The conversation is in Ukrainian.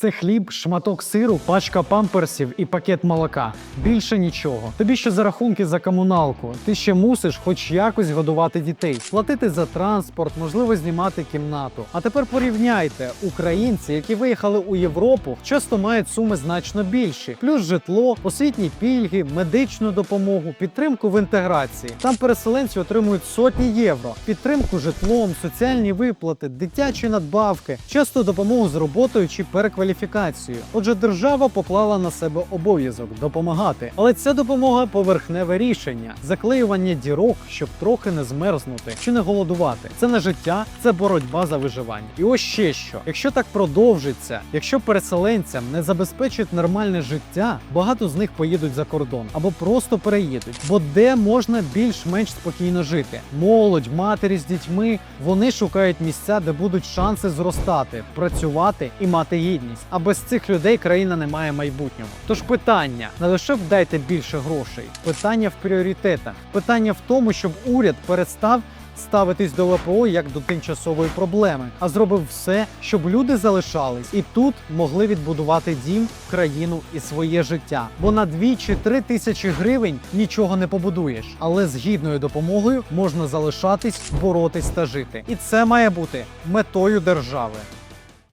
Це хліб, шматок сиру, пачка памперсів і пакет молока. Більше нічого. Тобі ще за рахунки за комуналку. Ти ще мусиш хоч якось годувати дітей, платити за транспорт, можливо, знімати кімнату. А тепер порівняйте: українці, які виїхали у Європу, часто мають суми значно більші, плюс житло, освітні пільги, медичну допомогу, підтримку в інтеграції. Там переселенці отримують сотні євро, підтримку житлом, соціальні виплати, дитячі надбавки, часто допомогу з роботою чи перекваліфікацією. Отже, держава поклала на себе обов'язок допомагати. Але ця допомога поверхневе рішення, заклеювання дірок, щоб трохи не змерзнути чи не голодувати. Це не життя, це боротьба за виживання. І ось ще що: якщо так продовжиться, якщо переселенцям не забезпечать нормальне життя, багато з них поїдуть за кордон або просто переїдуть. Бо де можна більш-менш спокійно жити? Молодь, матері з дітьми вони шукають місця, де будуть шанси зростати, працювати і мати гідність. А без цих людей країна не має майбутнього. Тож питання не лише вдайте більше грошей, питання в пріоритетах, питання в тому, щоб уряд перестав. Ставитись до ВПО як до тимчасової проблеми, а зробив все, щоб люди залишались і тут могли відбудувати дім, країну і своє життя. Бо на 2 чи 3 тисячі гривень нічого не побудуєш, але з гідною допомогою можна залишатись, боротись та жити. І це має бути метою держави.